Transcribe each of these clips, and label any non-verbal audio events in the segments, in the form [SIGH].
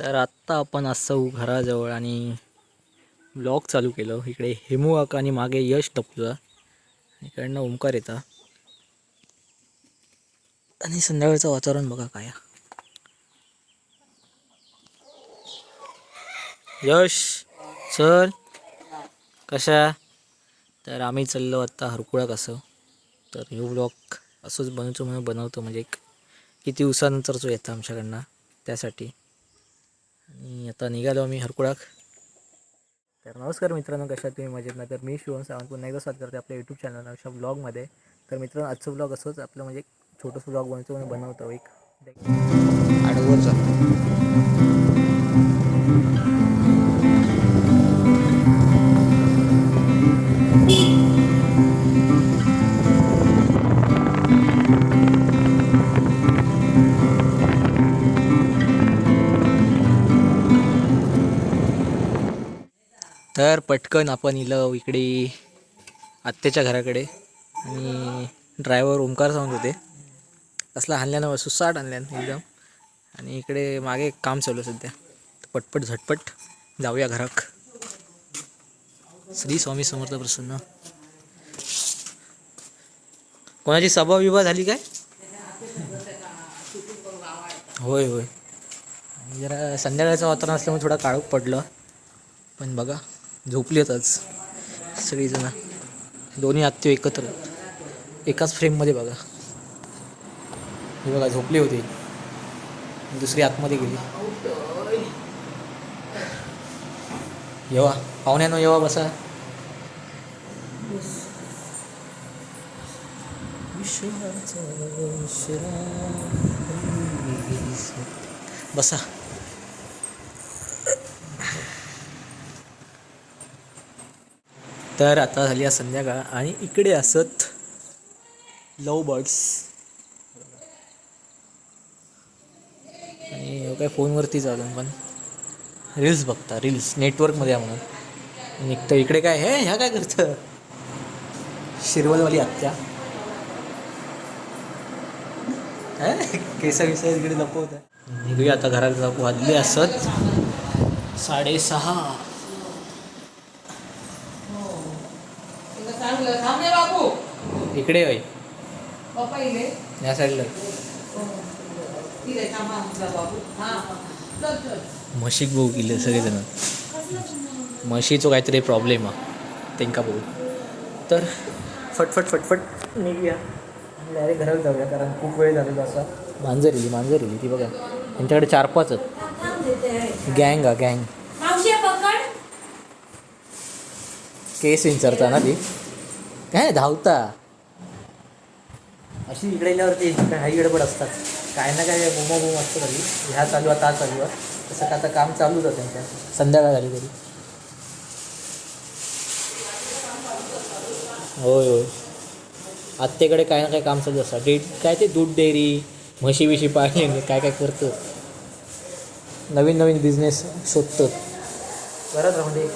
तर आत्ता आपण असं घराजवळ आणि ब्लॉग चालू केलं. इकडे हेमू आणि मागे यश टपला. इकडनं ओंकार येता. आणि संध्याकाळचं वातावरण बघा काय. यश सर कशा? तर आम्ही चाललो आत्ता हरकुळा कसं तर हे ब्लॉग असंच बनवतो म्हणून बनवतो. म्हणजे एक किती दिवसानंतर जो येतं आमच्याकडनं. त्यासाठी. आणि आता निघालो आम्ही हरकुळाक. तर नमस्कार मित्रांनो कशा तुम्ही? मजेत ना? तर मी शिवम सावंत. पुन्हा एकदा स्वागत करते आपल्या यूट्यूब चॅनल अशा ब्लॉगमध्ये तर मित्रांनो आजचं ब्लॉग असंच आपलं म्हणजे छोटंसं ब्लॉग बनवतो बनवतो एक. आडवर तर पटकन आपण इलं इकडे आत्याच्या घराकडे आणि ड्रायव्हर ओंकार सांगत होते. तसला आणल्यानं सुसाट आणल्यान एकदम. आणि इकडे मागे एक काम चालू आहे सध्या. पटपट झटपट जाऊया घराक. श्री स्वामी समर्थ प्रसन्न. कोणाची सभा विभा झाली काय? होय होय. जरा संध्याकाळचं वातावरण असल्यामुळे थोडा काळोख पडलं. पण बघा. झोपली आज सगळीजण. दोन्ही आत्ते एकत्र. एकाच फ्रेममध्ये बघा. हे बघा झोपली होती. दुसरी आतमध्ये गेली. येवा. पाहुण्यानं येवा बसा. बसा. तर आता झाली आहे संध्याकाळ आणि इकडे असत लव बर्ड्स. आणि काय फोनवरतीच अजून पण. रील्स बघता रील्स नेटवर्कमध्ये आहे म्हणून. निघतं इकडे काय? हे ह्या काय करतं? शिरवलवाली आत्या. केसा विसा इकडे लपवत निघूया आता घरात जाऊ. वाजले असत साडेसहा चांगलं थांब रे बाबू इकडे इले या साईडला हां म्हशीक भाऊ गेले सगळेजण. म्हशीचो काहीतरी प्रॉब्लेम हा तेंका भाऊ तर फटफट फटफट निघूया. डायरेक्ट घरात जाऊया कारण खूप वेळ झालेला असा. मांजर इली मांजर इली ती बघा. त्यांच्याकडे चार पाच आहेत. गँग हा गँग. केस विचारता ना ती. काय धावता? अशी इकडे गेल्यावरती काय हाई गडबड असतात. काय ना काय बोमा बोम असतं तरी ह्या चालू आहे ता चालू आहे. तसं का आता काम चालूच आहे त्यांच्या संध्याकाळ झाली तरी होय होय. आत्तेकडे काय ना काय काम चालू असतं. डेट काय ते दूध डेअरी म्हशी बिशी पाळणे काय काय करतं. नवीन नवीन बिझनेस शोधतात करत राहू दे.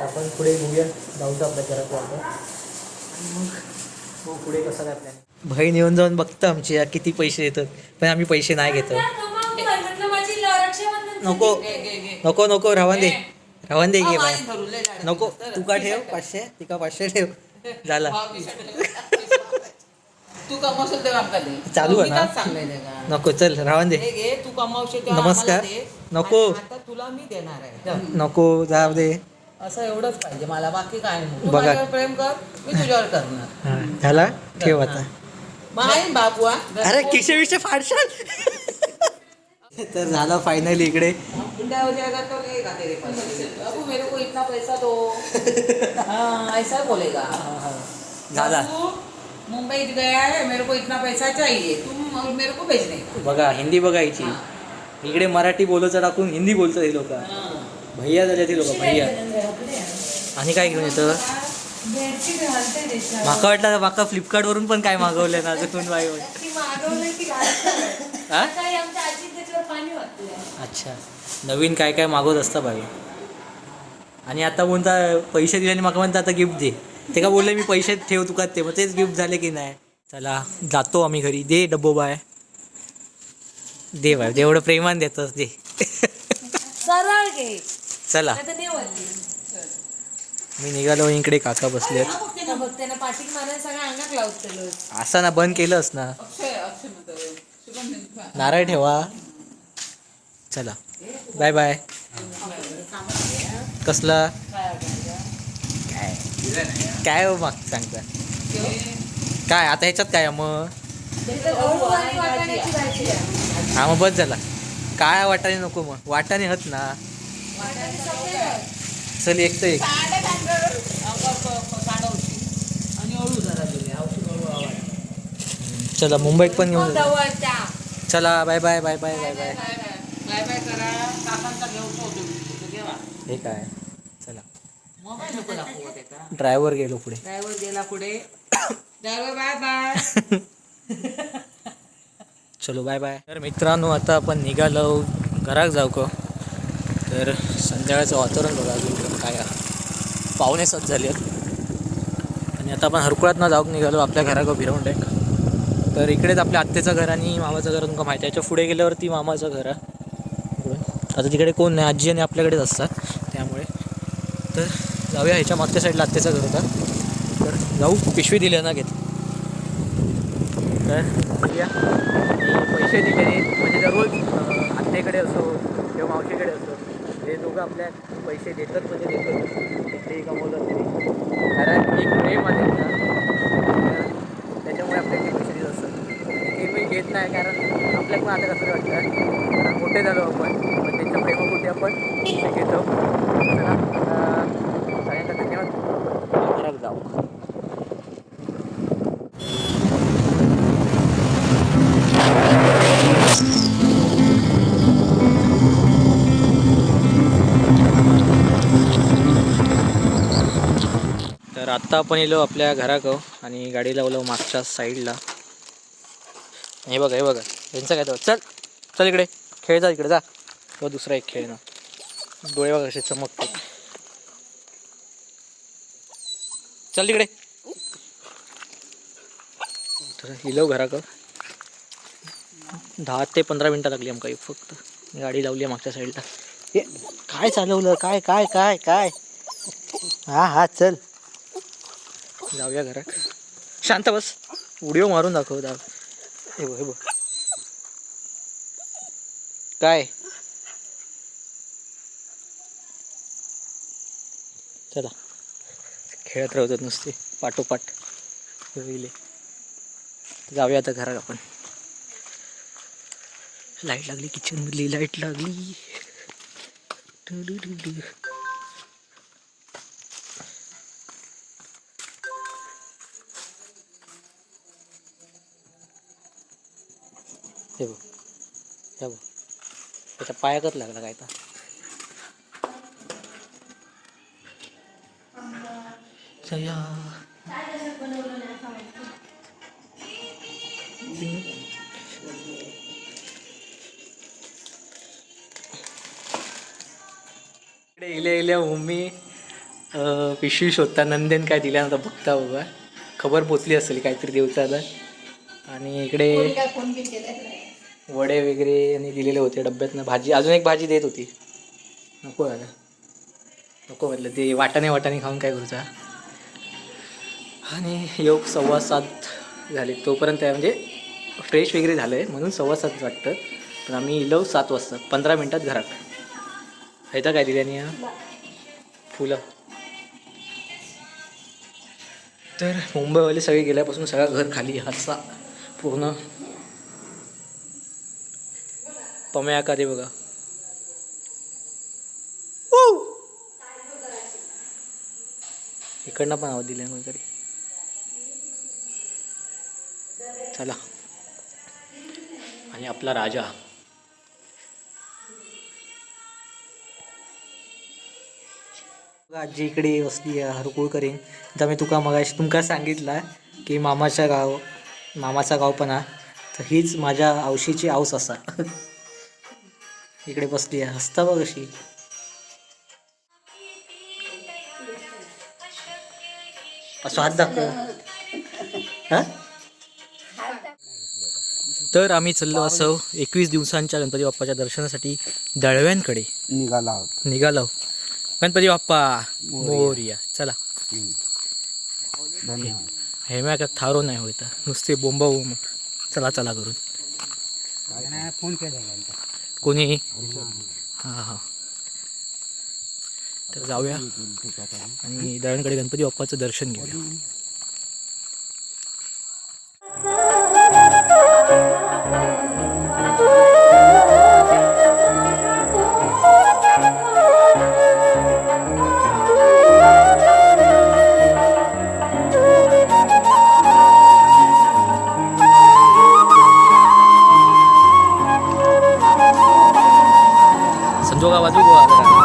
आपण पुढे बघूया. जाऊचा आपल्या घरात वाटतं आणि मग हो पुढे कसं काय प्लॅन बहीण येऊन जाऊन बघतं आमची या किती पैसे येतात पण आम्ही पैसे नाही घेतो. नको. नको नको राहून दे. राहून दे घे बाय. नको तू का ठेव पाचशे? ती का पाचशे ठेव? झाला. तू कमावशील तेव्हा चालू आहे ना? नको चल राहून दे. तू कमावशील नमस्कार. नको. तुला मी देणार आहे. नको जाऊ दे. असं एवढंच पाहिजे मला. बाकी काय नाही. बघा. प्रेम कर मी तुझ्यावर करणार. झाला? ठेव आता. मग आहे ना बाबू हा? अरे किशे विषय फाडशाल? तर झालं फायनली इकडे. इंडिया हो जाएगा तो लेगा तेरे पास? से। बाबू मेरे को इतना पैसा दो. हाँ ऐसा बोलेगा. झाला. मुंबई गया है मेरे को इतना पैसा चाहिए. तुम मेरे को भेजने। बघा हिंदी बघायची इकडे मराठी बोलायचं टाकून हिंदी बोलतात हे लोक. भैया झाले ते लोक भैया. आणि काय घेऊन येतं? माका वाटलं माका फ्लिपकार्ट वरून पण काय मागवलं ना अजून हा? अच्छा. नवीन काय काय मागवत असतं बाई? आणि आता बोलता पैसे दिल्याने माका म्हणता आता गिफ्ट दे. ते का बोलले मी पैसे ठेव तुका ते. मग तेच गिफ्ट झाले की नाही? चला जातो आम्ही घरी. दे डब्बो बाय. दे बाय. जेवढं प्रेमान देतस दे. चला नाही तर नाही वरती. मी निघालो इकडे काका पाठी मारायला सगळ्या अंगात लावतलो असा ना बंद केलंस ना. नारळ ठेवा. चला. बाय बाय कसला? काय हो मग सांगता? काय आता ह्याच्यात काय मग. हा मग बस झाला. काय वाटाणे नको मग? वाटाणे हत ना. चल एक तर एक. चला मुंबईत पण घेऊन चला bye bye bye bye bye bye हे काय? चला. ड्रायव्हर गेलो पुढे. ड्रायव्हर गेला पुढे. ड्रायव्हर बाय बाय चलो बाय बाय तर मित्रांनो आता आपण निघालो घरात जाऊ का? तर संध्याकाळचं वातावरण बघा अजून काय पाहुणे सात झाले आहेत आणि आता आपण हरकुळात ना जाऊक निघालो आपल्या घराकडं फिरवून टाक. तर इकडेच आपल्या आत्तेचं घर आणि मामाचं घर तुमका माहिती आहे. याच्यापुढे गेल्यावरती मामाचं घर आहे. आता तिकडे कोण नाही आजी आणि आपल्याकडेच असतात. त्यामुळे तर जाऊया ह्याच्या मागच्या साईडला आत्तेचं घर होतं. तर जाऊ पिशवी दिल्या ना घेत. तर पैसे दिले म्हणजे दररोज आत्तेकडे असो किंवा मावशीकडे असो हे दोघं आपल्या पैसे देतात म्हणजे देतात. ते कमवतात तरी. कारण एक प्रेम आहे ना तर त्याच्यामुळे आपल्याकडे पैसे देत असतात आणि आहे कारण आपल्या पण आता कसं वाटतं. मोठे झालो आपण पण त्यांच्या प्रेमापोटी आपण. घेतो सगळ्यांना धन्यवाद. जाऊ. तर आत्ता आपण येलो आपल्या घराकं आणि गाडी लावलो मागच्या साईडला. हे बघा हे बघा. यांचं काय तर चल चल इकडे. खेळ जा इकडे जा. व दुसरा एक खेळ ना. डोळे बघा कसे चमकते चल तिकडे. हिलव घरा दहा ते पंधरा मिनटं लागली आमका एक फक्त. गाडी लावली आहे मागच्या साईडला हे काय चालवलं? काय काय काय काय? हा हा चल. जाऊया घरात. शांत बस. उडिओ मारून दाखव दाखव. हे बघ हे बघ. काय? चला. खेळत राहतात नुसते पाठोपाठ. रिले जाऊया आता घरात आपण. लाइट लागली किचनमधली लाइट लागली. हे बघ. हे बघ. त्याच्या लागला काय इकडे इल्या इल्या मम्मी पिशवी शोधता. नंदेन काय दिल्यानंतर बघता बाबा खबर पोचली असेल काहीतरी देवताला. आणि इकडे वडे वगैरे आणि दिलेले होते डब्यातनं भाजी. अजून एक भाजी देत होती. नको झालं नको म्हटलं. ते वाटाणे वाटाणे खाऊन काय करूचा? आणि योग सव्वा सात झाले. तोपर्यंत आहे म्हणजे फ्रेश वगैरे झालं आहे म्हणून सव्वा सात वाटतं. पण आम्ही इलो सात वाजता. पंधरा मिनटात घरात. हैता काय दिल्याने फुलं. तर मुंबईवाले सगळे गेल्यापासून सगळा घर खाली हातचा पूर्ण. पम्या दे बघा! इकडनं पण आवाज दिला कोणीतरी. चला. आणि आपला राजा. आजी इकडे आहे हरकुळ करीन. तर मी तुका मगाशी तुमका सांगितलं की मामाच्या गाव मामाचा गाव पण हा तर हीच माझ्या आवशीची आऊस असा. [LAUGHS] इकडे बसली आहे. हसता बघ कशी असं हात दाखव. हा? तर आम्ही चाललो असं एकवीस दिवसांच्या गणपती बाप्पाच्या दर्शनासाठी दळव्यांकडे. निघाला आहोत. निघालो. गणपती बाप्पा मोरया. चला. धन्यवाद. हेम्या का थारो नाही होता. नुसते बोंबा बोंब चला चला करून. फोन केला कोणी? हां हां. तर जाऊया. आणि दळणकडे गणपती बाप्पाचं दर्शन घेऊया. संजोगा बाजू गोवा जरा. यांना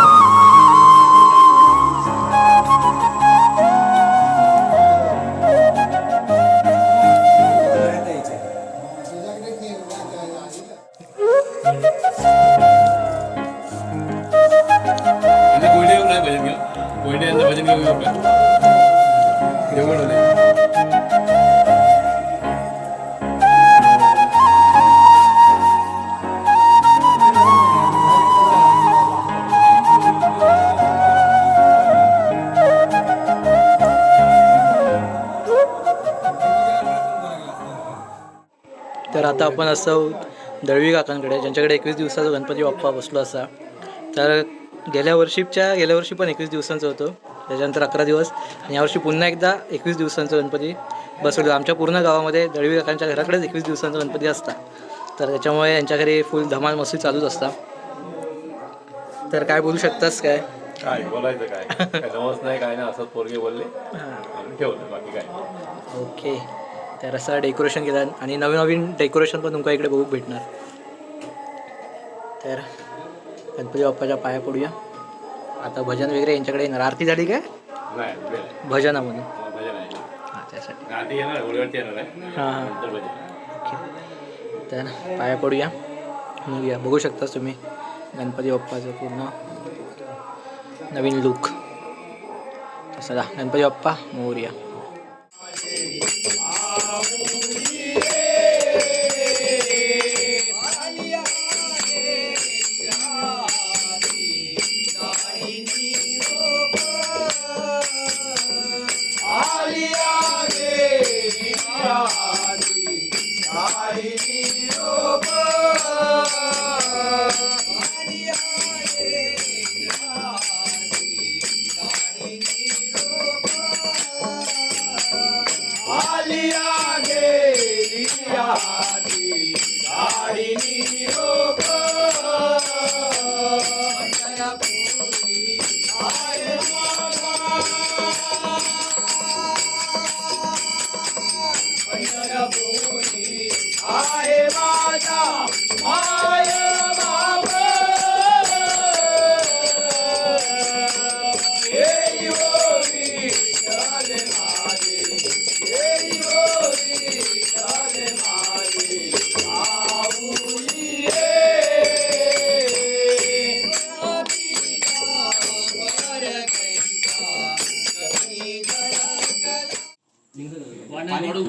आता आपण असं दळवी काकांकडे ज्यांच्याकडे एकवीस दिवसाचा गणपती बाप्पा बसलो असा तर गेल्या वर्षीच्या गेल्या वर्षी पण एकवीस दिवसांचं होतं त्याच्यानंतर अकरा दिवस आणि यावर्षी पुन्हा एकदा एकवीस दिवसांचा गणपती बसवलं. आमच्या पूर्ण गावामध्ये दळवी काकांच्या घराकडेच एकवीस दिवसांचा गणपती असतात तर त्याच्यामुळे यांच्या घरी फुल धमाल मस्ती चालूच असतात तर काय बोलू शकतास काय? काय बोलायचं काय? [LAUGHS] नाही काय नाही असं पोरगे बोलले. ठेवलं बाकी काय ओके. तर असं डेकोरेशन केलं आणि नवीन नवीन डेकोरेशन पण तुमका इकडे बघू भेटणार. तर गणपती बाप्पाच्या पाया पडूया. आता भजन वगैरे यांच्याकडे येणार. आरती झाली काय. भजन म्हणून भजन आहे हां त्यासाठी. हां हां. ओके. तर पाया पडूया. निघूया. बघू शकता तुम्ही गणपती बाप्पाचं पूर्ण नवीन लुक चला गणपती बाप्पा मोरया.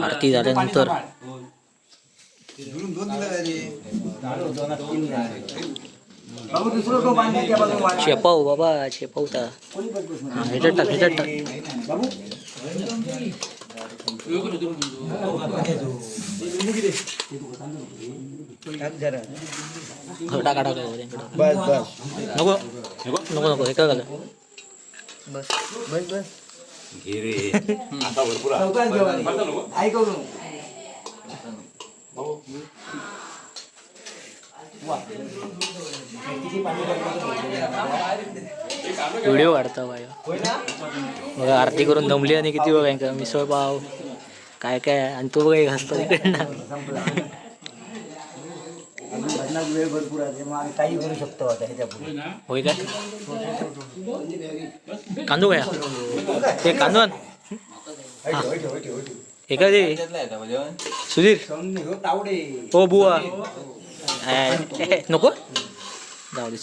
आरती झाल्यानंतर चेपाव बाबा चेपावता हा ह्याच्यात टाक ह्याच्यात टाक. हो, टाका टाका नको नको नको हे काय झालं? बस बस बस. [LAUGHS] आता भरपूर आहे. व्हिडिओ काढता बाया बघा आरती करून दमली आणि किती बघा मिसळ पाव. काय काय? आणि तो बघा घासतो इकडनं भजनात वेळ भरपूर आहे मग आम्ही काही करू शकतो आता ह्याच्या पुढे होय काय कांदो काय ते कांदो आण. हे काय ते सुधीर तावडे हो बुवा नको जाऊ दे.